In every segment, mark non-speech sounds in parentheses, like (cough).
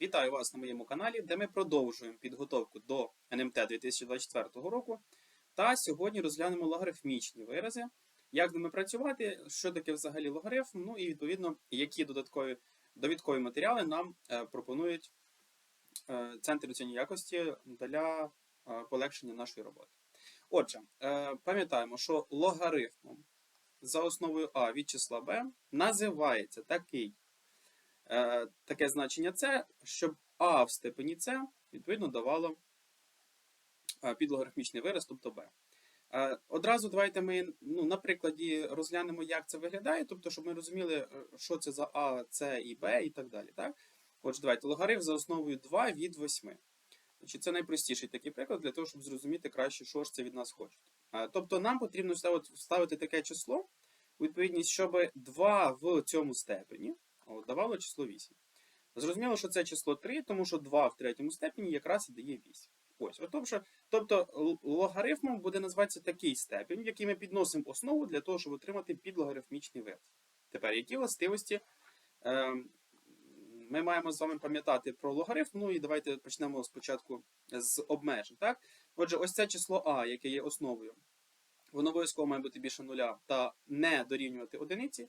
Вітаю вас на моєму каналі, де ми продовжуємо підготовку до НМТ 2024 року. Та сьогодні розглянемо логарифмічні вирази, як ними працювати, що таке взагалі логарифм, ну і відповідно, які додаткові довідкові матеріали нам е, пропонують е, центр оцінювання якості для е, полегшення нашої роботи. Отже, пам'ятаємо, що логарифмом за основою А від числа Б називається такий таке значення С, щоб А в степені С відповідно давало е, підлогарифмічний вираз, тобто Б. Е, Одразу давайте ми ну, на прикладі розглянемо, як це виглядає, тобто, щоб ми розуміли, е, що це за А, С і Б і так далі. Так? Отже, давайте логарифм за основою 2 від 8. Значить, Це найпростіший такий приклад для того, щоб зрозуміти краще, що ж це від нас хочуть. Е, Тобто нам потрібно вставити, таке число, відповідність, щоб 2 в цьому степені давало число 8. Зрозуміло, що це число 3, тому що 2 в третьому степені якраз і дає 8. Ось, от, тобто, тобто логарифмом буде називатися такий степень, в який ми підносимо основу для того, щоб отримати підлогарифмічний вираз. Тепер, які властивості е, ми маємо з вами пам'ятати про логарифм? Ну і давайте почнемо спочатку з обмежень. Так? Отже, ось це число А, яке є основою, воно обов'язково має бути більше нуля та не дорівнювати одиниці.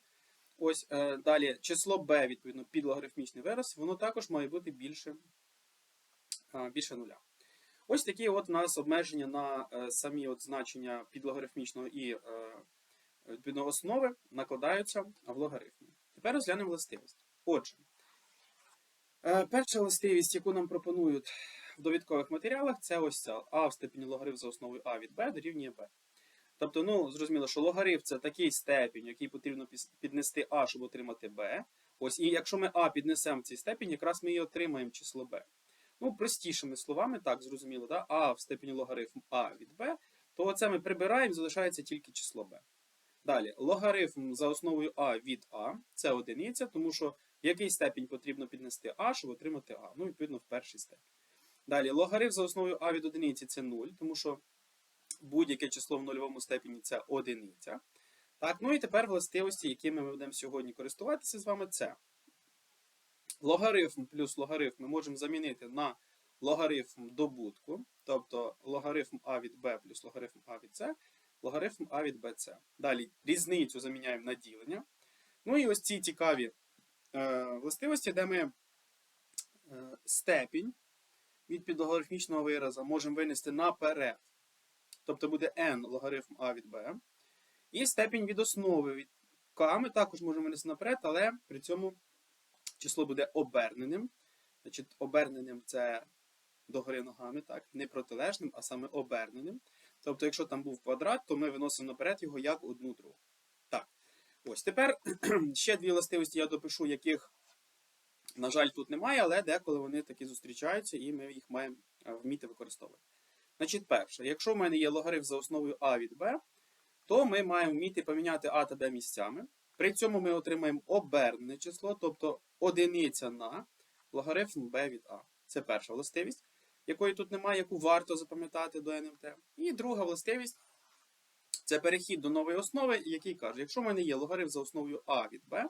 Ось е, далі число b, відповідно, підлогарифмічний вираз, воно також має бути більше, е, більше нуля. Ось такі от у нас обмеження на е, самі от значення підлогарифмічного і е, відповідно основи накладаються в логарифмі. Тепер розглянемо властивості. Отже, е, перша властивість, яку нам пропонують в довідкових матеріалах, це ось ця а в степені логарифм за основою а від b дорівнює b. Тобто, ну, зрозуміло, що логарифм це такий степінь, який потрібно піднести а, щоб отримати b. Ось, і якщо ми а піднесемо в цій степені, якраз ми і отримаємо число b. Ну, простішими словами, так, зрозуміло, да? а в степені логарифм а від b, то оце ми прибираємо, залишається тільки число b. Далі, логарифм за основою а від а це одиниця, тому що в який степінь потрібно піднести а, щоб отримати а. Ну, відповідно, в перший степень. Далі, логарифм за основою а від одиниці це 0, тому що будь-яке число в нульовому степені це одиниця. Так, ну і тепер властивості, якими ми будемо сьогодні користуватися з вами, це логарифм плюс логарифм ми можемо замінити на логарифм добутку, тобто логарифм а від b плюс логарифм а від c, логарифм а від bc. Далі різницю заміняємо на ділення. Ну і ось ці цікаві е, властивості, де ми е, степінь від підлогарифмічного вираза можемо винести наперед. Тобто буде n логарифм а від b. І степінь від основи від k ми також можемо винести наперед, але при цьому число буде оберненим. Значить, оберненим це догори ногами, так? не протилежним, а саме оберненим. Тобто, якщо там був квадрат, то ми виносимо наперед його як одну другу. Так. Ось тепер (clears throat) ще дві властивості я допишу, яких, на жаль, тут немає, але деколи вони таки зустрічаються, і ми їх маємо е, вміти використовувати. Значить, перше, якщо в мене є логарифм за основою а від b, то ми маємо вміти поміняти а та b місцями. При цьому ми отримаємо обернене число, тобто одиниця на логарифм b від а. Це перша властивість, якої тут немає, яку варто запам'ятати до НМТ. І друга властивість це перехід до нової основи, який каже, якщо в мене є логарифм за основою а від b,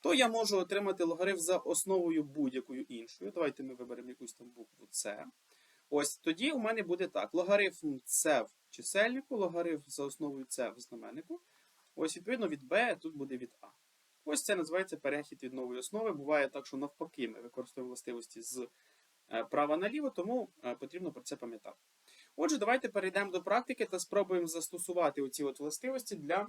то я можу отримати логарифм за основою будь-якою іншою. Давайте ми виберемо якусь там букву С. Ось тоді у мене буде так: логарифм С в чисельнику, логарифм за основою С в знаменнику. Ось, відповідно, від b тут буде від А. Ось це називається перехід від нової основи. Буває так, що навпаки ми використовуємо властивості з е, права наліво, тому е, потрібно про це пам'ятати. Отже, давайте перейдемо до практики та спробуємо застосувати оці от властивості для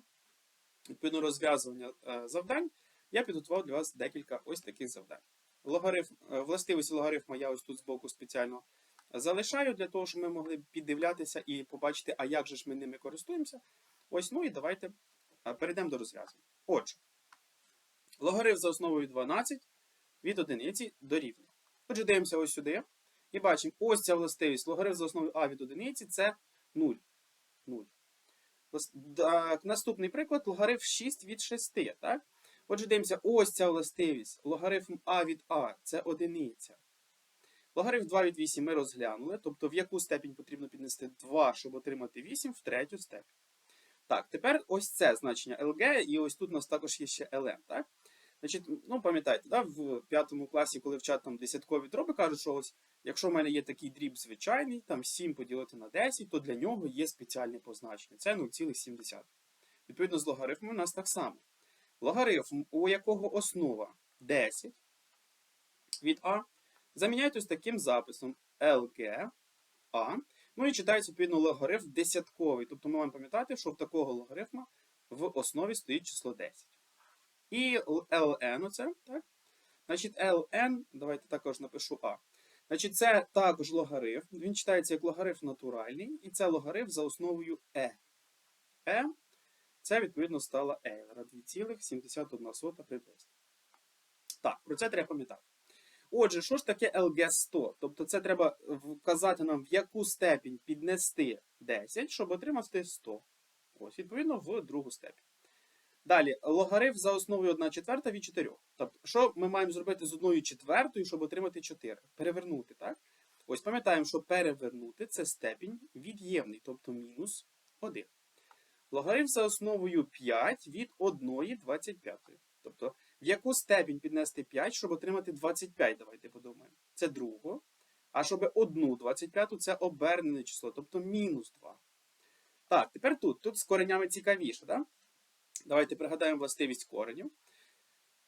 відповідно розв'язування е, завдань. Я підготував для вас декілька ось таких завдань. Логарифм, властивості логарифма я ось тут збоку спеціально залишаю для того, щоб ми могли піддивлятися і побачити, а як же ж ми ними користуємося. Ось, ну і давайте е, перейдемо до розв'язання. Отже, логарифм за основою 12 від одиниці дорівнює. Отже, дивимося ось сюди. І бачимо, ось ця властивість логарифм за основою а від одиниці це 0. 0. Наступний приклад логарифм 6 від 6. Так? Отже, дивимося, ось ця властивість. Логарифм а від а це одиниця. Логарифм 2 від 8 ми розглянули, тобто в яку степінь потрібно піднести 2, щоб отримати 8 в третю степінь. Так, тепер ось це значення LG, і ось тут у нас також є ще LM. Так? Значить, ну пам'ятаєте, да, в п'ятому класі, коли вчать там десяткові дроби, кажуть, що ось якщо в мене є такий дріб звичайний, там 7 поділити на 10, то для нього є спеціальне позначення. Це 0,7. Відповідно, з логарифмом у нас так само. Логарифм, у якого основа 10 від А, заміняють ось таким записом LG А. Ну і читається, відповідно, логарифм десятковий. Тобто ми маємо пам'ятати, що в такого логарифма в основі стоїть число 10. І ln оце, так? Значить, ln, давайте також напишу А. Значить, це також логарифм. Він читається як логарифм натуральний, і це логарифм за основою е. Е це, відповідно, стала Ейлера 2,71 приблизно. Так, про це треба пам'ятати. Отже, що ж таке LG100? Тобто це треба вказати нам, в яку степінь піднести 10, щоб отримати 100. Ось, відповідно, в другу степінь. Далі, логарифм за основою 1 четверта від 4. Тобто, що ми маємо зробити з 1 четвертою, щоб отримати 4? Перевернути, так? Ось пам'ятаємо, що перевернути це степінь від'ємний, тобто мінус 1. Логарифм за основою 5 від 1 25. Тобто, в яку степінь піднести 5, щоб отримати 25, давайте подумаємо. Це друго. А щоб 1 25 це обернене число, тобто мінус 2. Так, тепер тут. Тут з коренями цікавіше, так? Давайте пригадаємо властивість коренів.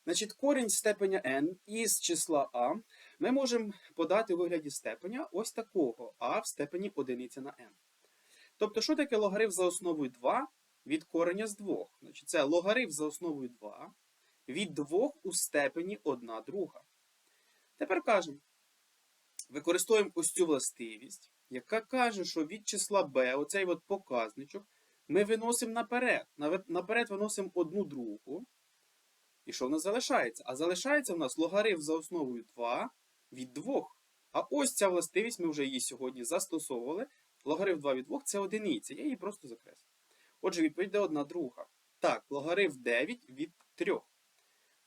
Значить, корінь степеня n із числа а ми можемо подати у вигляді степеня ось такого а в степені 1 на n. Тобто, що таке логарифм за основою 2 від кореня з 2? Значить, Це логарифм за основою 2 від 2 у степені 1 друга. Тепер кажемо, використовуємо ось цю властивість, яка каже, що від числа b, оцей от показничок, ми виносимо наперед. Наперед виносимо одну другу. І що в нас залишається? А залишається в нас логарифм за основою 2 від 2. А ось ця властивість, ми вже її сьогодні застосовували. Логарифм 2 від 2 це одиниця. Я її просто закреслю. Отже, відповідь де одна друга. Так, логарифм 9 від 3.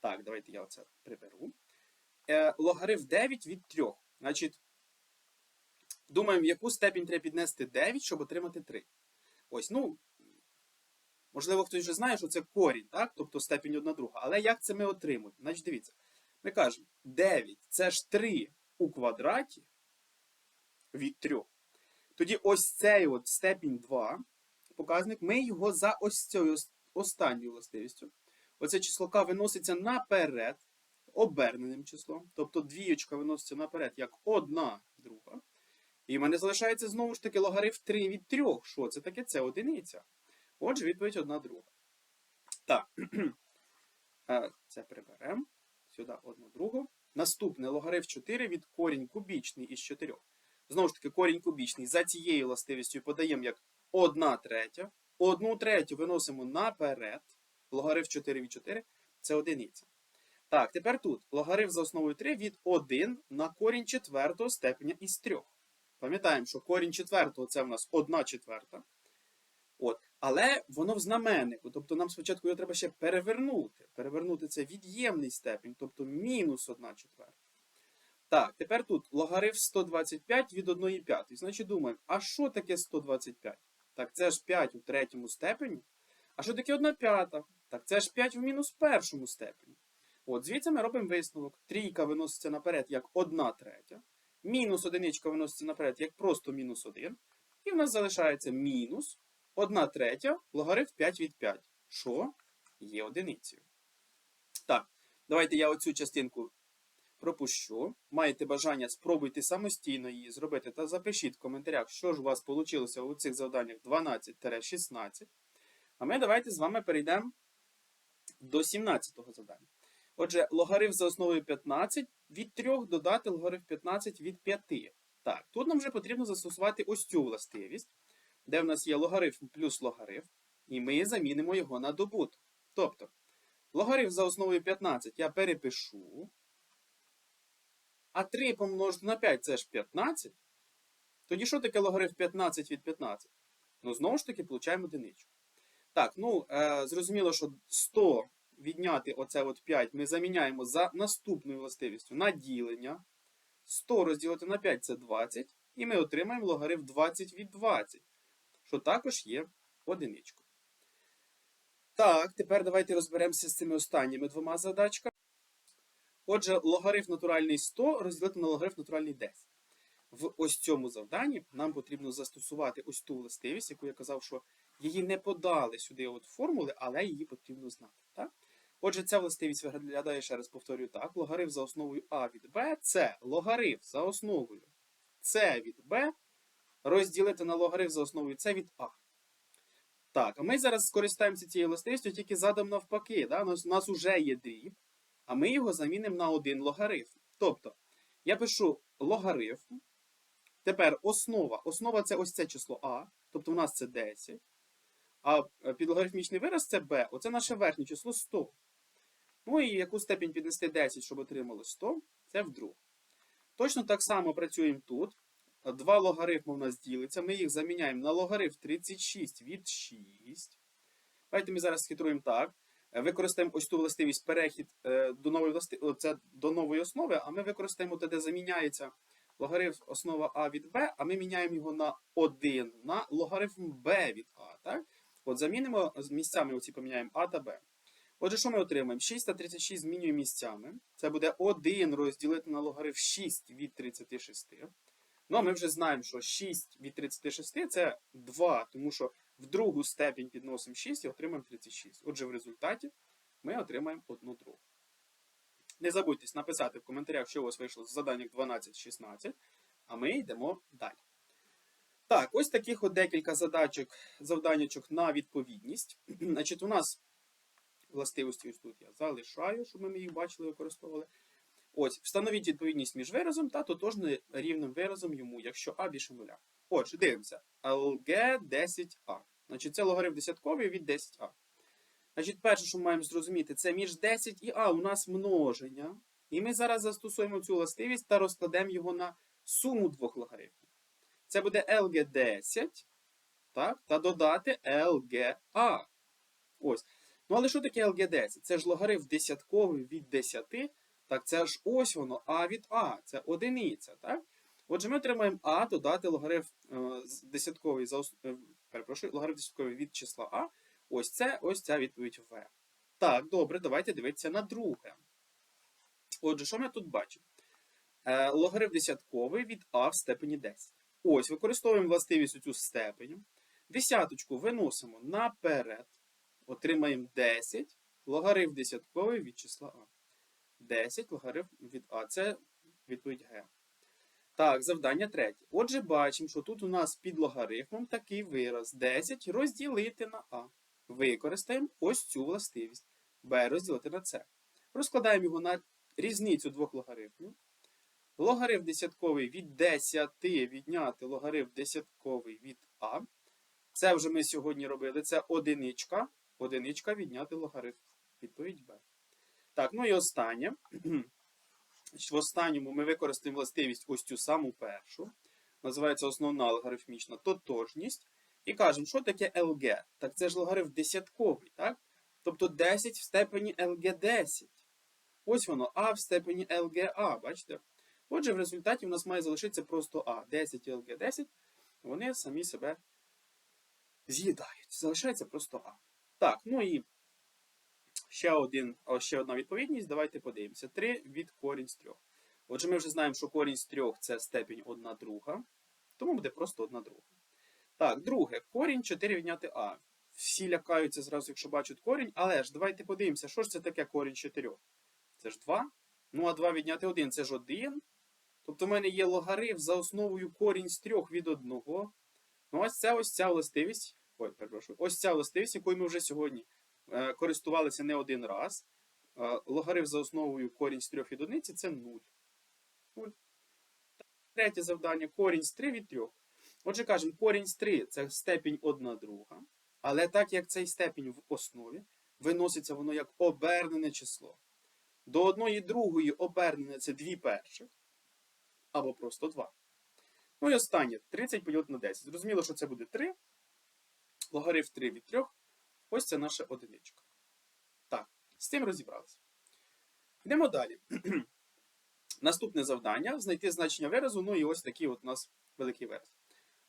Так, давайте я оце приберу. Е, логарифм 9 від 3. Значить, думаємо, яку степінь треба піднести 9, щоб отримати 3. Ось, ну, можливо, хтось вже знає, що це корінь, так? тобто степінь одна друга. Але як це ми отримуємо? Значить, дивіться. Ми кажемо, 9 це ж 3 у квадраті від 3. Тоді ось цей от степінь 2, показник, ми його за ось цією останньою властивістю. Оце число К виноситься наперед, оберненим числом. Тобто двієчка виноситься наперед як одна друга. І в мене залишається знову ж таки логарифм 3 від 3. Що це таке? Це одиниця. Отже, відповідь одна друга. Так. (clears throat) Це приберемо. Сюди одну другу. Наступне логарифм 4 від корінь кубічний із 4. Знову ж таки, корінь кубічний за цією властивістю подаємо як 1 третя. Одну третю виносимо наперед. Логарифм 4 від 4 це одиниця. Так, тепер тут логарифм за основою 3 від 1 на корінь четвертого степеня із 3. Пам'ятаємо, що корінь четвертого це в нас 1 четверта. От. Але воно в знаменнику. Тобто нам спочатку його треба ще перевернути. Перевернути це від'ємний степень, тобто мінус 1 четверта. Так, тепер тут логарифм 125 від 1 п'ятої. Значить думаємо, а що таке 125? Так, це ж 5 у третьому степені. А що таке 1 п'ята? Так, це ж 5 в мінус першому степені. От, звідси ми робимо висновок. Трійка виноситься наперед як 1 третя. Мінус одиничка виноситься наперед як просто мінус 1. І в нас залишається мінус 1 третя логарифм 5 від 5. Що є одиницею. Так, давайте я оцю частинку пропущу. Маєте бажання, спробуйте самостійно її зробити та запишіть в коментарях, що ж у вас вийшло у цих завданнях 12-16. А ми давайте з вами перейдемо до 17-го завдання. Отже, логарифм за основою 15 від 3 додати логарифм 15 від 5. Так, тут нам вже потрібно застосувати ось цю властивість, де в нас є логарифм плюс логарифм, і ми замінимо його на добуток. Тобто, логарифм за основою 15 я перепишу. А 3 помножити на 5 це ж 15. Тоді що таке логарифм 15 від 15? Ну, знову ж таки, получаємо одиничку. Так, ну, е, зрозуміло, що 100 відняти оце от 5 ми заміняємо за наступною властивістю на ділення. 100 розділити на 5 це 20. І ми отримаємо логарифм 20 від 20, що також є одиничкою. Так, тепер давайте розберемося з цими останніми двома задачками. Отже, логарифм натуральний 100 розділити на логарифм натуральний 10. В ось цьому завданні нам потрібно застосувати ось ту властивість, яку я казав, що її не подали сюди от формули, але її потрібно знати. Так? Отже, ця властивість виглядає, ще раз повторюю так, логарифм за основою А від Б це логарифм за основою С від Б розділити на логарифм за основою С від А. Так, а ми зараз скористаємося цією властивістю, тільки задом навпаки. Да? У нас, вже є дріб, а ми його замінимо на один логарифм. Тобто, я пишу логарифм. Тепер основа. Основа це ось це число А, тобто у нас це 10. А е, підлогарифмічний вираз це b. Оце наше верхнє число 100. Ну і яку степінь піднести 10, щоб отримали 100, це вдруг. Точно так само працюємо тут. Два логарифми у нас ділиться. Ми їх заміняємо на логарифм 36 від 6. Давайте ми зараз схитруємо так. Е, Використаємо ось ту властивість перехід е, до нової власти... це до нової основи, а ми використаємо те, де заміняється логарифм основа А від Б, а ми міняємо його на 1 на логарифм Б від А. Так? От замінимо місцями оці поміняємо А та Б. Отже, що ми отримаємо? 6 та 36 змінюємо місцями. Це буде 1 розділити на логарифм 6 від 36. Ну, а ми вже знаємо, що 6 від 36 це 2, тому що в другу степінь підносимо 6 і отримаємо 36. Отже, в результаті ми отримаємо 1 другу. Не забудьте написати в коментарях, що у вас вийшло з заданнях 12-16, а ми йдемо далі. Так, ось таких от декілька задачок, завданнячок на відповідність. (clears throat) Значить, у нас властивості ось тут я залишаю, щоб ми їх бачили і використовували. Ось, встановіть відповідність між виразом та тотожним рівним виразом йому, якщо А більше нуля. Отже, дивимося. LG 10А. Значить, це логарифм десятковий від 10А. Значить, перше, що ми маємо зрозуміти, це між 10 і А у нас множення. І ми зараз застосуємо цю властивість та розкладемо його на суму двох логарифмів. Це буде LG10, так, та додати LGA. Ось. Ну, але що таке LG10? Це ж логарифм десятковий від 10, так це ж ось воно, А від А, це одиниця, так? Отже, ми отримаємо А додати логарифм е, десятковий за е, перепрошую, логарифм десятковий від числа А. Ось це, ось ця відповідь В. Так, добре, давайте дивитися на друге. Отже, що ми тут бачимо? Е, логарифм десятковий від А в степені 10. Ось, використовуємо властивість цю степеню. Десяточку виносимо наперед. Отримаємо 10 логарифм десятковий від числа А. 10 логарифм від А. Це відповідь Г. Так, завдання третє. Отже, бачимо, що тут у нас під логарифмом такий вираз 10 розділити на А. Використаємо ось цю властивість. Б розділити на С. Розкладаємо його на різницю двох логарифмів. Логарифм десятковий від 10 відняти логарифм десятковий від А. Це вже ми сьогодні робили. Це одиничка. Одиничка відняти логарифм. Відповідь Б. Так, ну і останнє. В останньому ми використаємо властивість ось цю саму першу. Називається основна логарифмічна тотожність. І кажемо, що таке LG? Так це ж логарифм десятковий, так? Тобто 10 в степені LG10. Ось воно А в степені LGA, бачите? Отже, в результаті в нас має залишитися просто А. 10 і LG10, вони самі себе з'їдають. Залишається просто А. Так, ну і ще, один, ще одна відповідність. Давайте подивимося. 3 від корінь з 3. Отже, ми вже знаємо, що корінь з 3 це степінь 1 друга, тому буде просто 1 друга. Так, друге, корінь 4 відняти А. Всі лякаються зразу, якщо бачать корінь, але ж давайте подивимося, що ж це таке корінь 4. Це ж 2. Ну, а 2 відняти 1 це ж 1. Тобто в мене є логарифм за основою корінь з 3 від 1. Ну, ось ця ось ця властивість. Ой, перепрошую. Ось ця властивість, якою ми вже сьогодні е, користувалися не один раз. Е, логарифм за основою корінь з 3 від 1 це 0. 0. Третє завдання корінь з 3 від 3. Отже, кажемо, корінь з 3 це степінь 1 друга. Але так як цей степінь в основі, виноситься воно як обернене число. До одної другої обернене це 2 перших. Або просто 2. Ну і останнє 30 поділити на 10. Зрозуміло, що це буде 3. Логарифм 3 від 3. Ось це наша одиничка. Так, з цим розібралися. Йдемо далі. (clears throat) Наступне завдання знайти значення виразу. Ну і ось такий от у нас великий вираз.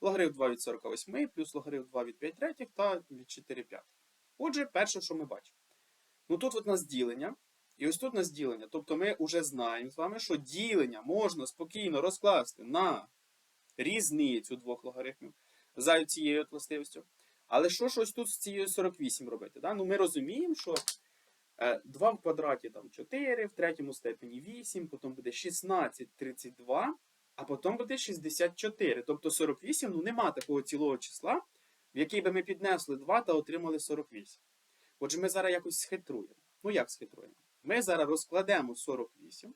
Логарифм 2 від 48, плюс логарифм 2 від 5 третіх та від 4 п'ятих. Отже, перше, що ми бачимо. Ну тут от у нас ділення. І ось тут у нас ділення. Тобто ми вже знаємо з вами, що ділення можна спокійно розкласти на різницю двох логарифмів за цією властивістю. Але що ж ось тут з цією 48 робити? Да? Ну, ми розуміємо, що е, 2 в квадраті там 4, в третьому степені 8, потім буде 16, 32, а потім буде 64. Тобто 48, ну нема такого цілого числа, в який би ми піднесли 2 та отримали 48. Отже, ми зараз якось схитруємо. Ну як схитруємо? Ми зараз розкладемо 48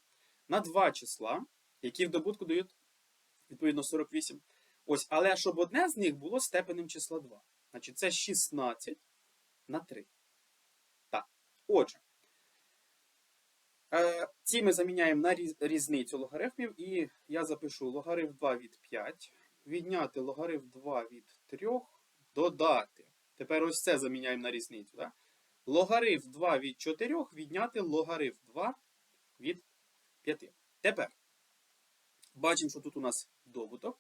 на два числа, які в добутку дають відповідно 48. Ось, але щоб одне з них було степенем числа 2. Значить, це 16 на 3. Так. Отже, е, ці ми заміняємо на різницю логарифмів, і я запишу логарифм 2 від 5, відняти логарифм 2 від 3, додати. Тепер ось це заміняємо на різницю. Да? Логарифм 2 від 4 відняти логарифм 2 від 5. Тепер бачимо, що тут у нас добуток.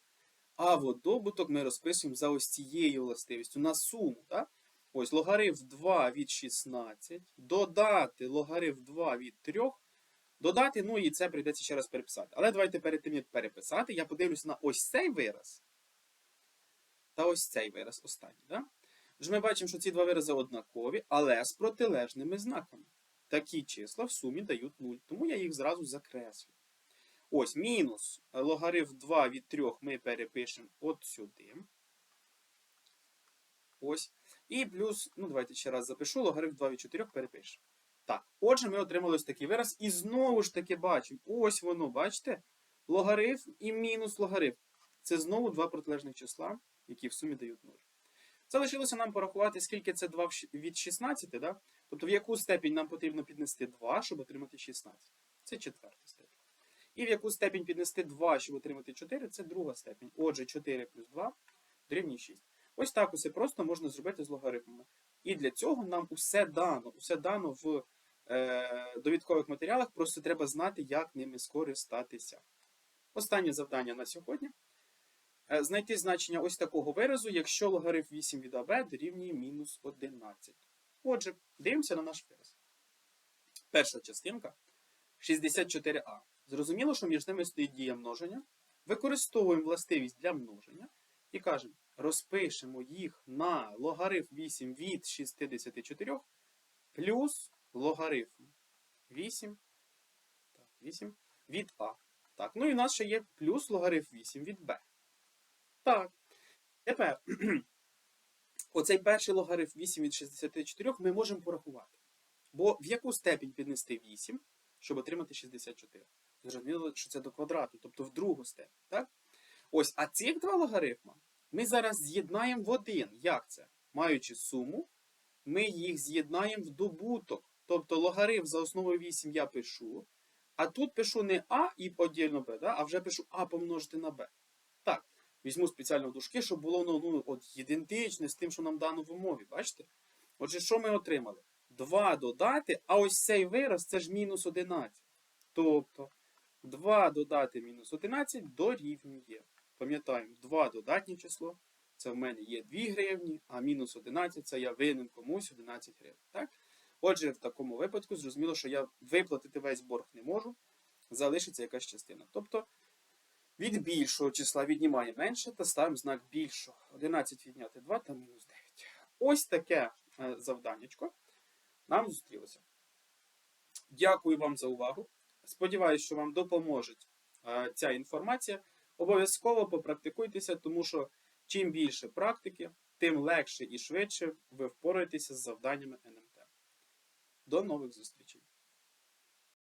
А от добуток ми розписуємо за ось цією властивістю на суму. Так? Ось логарифм 2 від 16, додати логарифм 2 від 3, додати, ну і це прийдеться ще раз переписати. Але давайте перед тим, як переписати, я подивлюся на ось цей вираз та ось цей вираз останній. Да? Тож ми бачимо, що ці два вирази однакові, але з протилежними знаками. Такі числа в сумі дають 0, тому я їх зразу закреслю. Ось мінус логарифм 2 від 3 ми перепишемо от сюди. Ось. І плюс, ну давайте ще раз запишу, логарифм 2 від 4 перепишемо. Так, отже, ми отримали ось такий вираз. І знову ж таки бачимо, ось воно, бачите? Логарифм і мінус логарифм. Це знову два протилежних числа, які в сумі дають 0. Залишилося нам порахувати, скільки це 2 від 16, да? тобто в яку степінь нам потрібно піднести 2, щоб отримати 16. Це четверта степінь. І в яку степінь піднести 2, щоб отримати 4, це друга степінь. Отже, 4 плюс 2 дорівнює 6. Ось так усе просто можна зробити з логарифмами. І для цього нам усе дано, усе дано в е, довідкових матеріалах, просто треба знати, як ними скористатися. Останнє завдання на сьогодні. Е, Знайти значення ось такого виразу, якщо логарифм 8 від АБ дорівнює мінус 11. Отже, дивимося на наш вираз. Перша частинка 64а. Зрозуміло, що між ними стоїть дія множення. Використовуємо властивість для множення і кажемо, розпишемо їх на логарифм 8 від 64 плюс логарифм 8, так, 8 від А. Так, ну і в нас ще є плюс логарифм 8 від Б. Так. Тепер (clears throat) оцей перший логарифм 8 від 64 ми можемо порахувати. Бо в яку степінь піднести 8, щоб отримати 64? Зрозуміло, що це до квадрату, тобто в другу степень. Так? Ось, а ці два логарифма ми зараз з'єднаємо в один. Як це? Маючи суму, ми їх з'єднаємо в добуток. Тобто логарифм за основою 8 я пишу, а тут пишу не А і подільно Б, да? а вже пишу А помножити на Б. Візьму спеціально дужки, щоб було ну, ну, от, ідентичне з тим, що нам дано в умові. Бачите? Отже, що ми отримали? 2 додати, а ось цей вираз це ж мінус 11. Тобто 2 додати мінус 11 дорівнює. Пам'ятаємо, 2 додатнє число. Це в мене є 2 гривні, а мінус 11 це я винен комусь 11 гривень. Так? Отже, в такому випадку зрозуміло, що я виплатити весь борг не можу, залишиться якась частина. Тобто від більшого числа віднімає менше та ставимо знак більшого. 11 відняти 2 та мінус 9. Ось таке е, завданнячко нам зустрілося. Дякую вам за увагу. Сподіваюсь, що вам допоможе е, ця інформація. Обов'язково попрактикуйтеся, тому що чим більше практики, тим легше і швидше ви впораєтеся з завданнями НМТ. До нових зустрічей!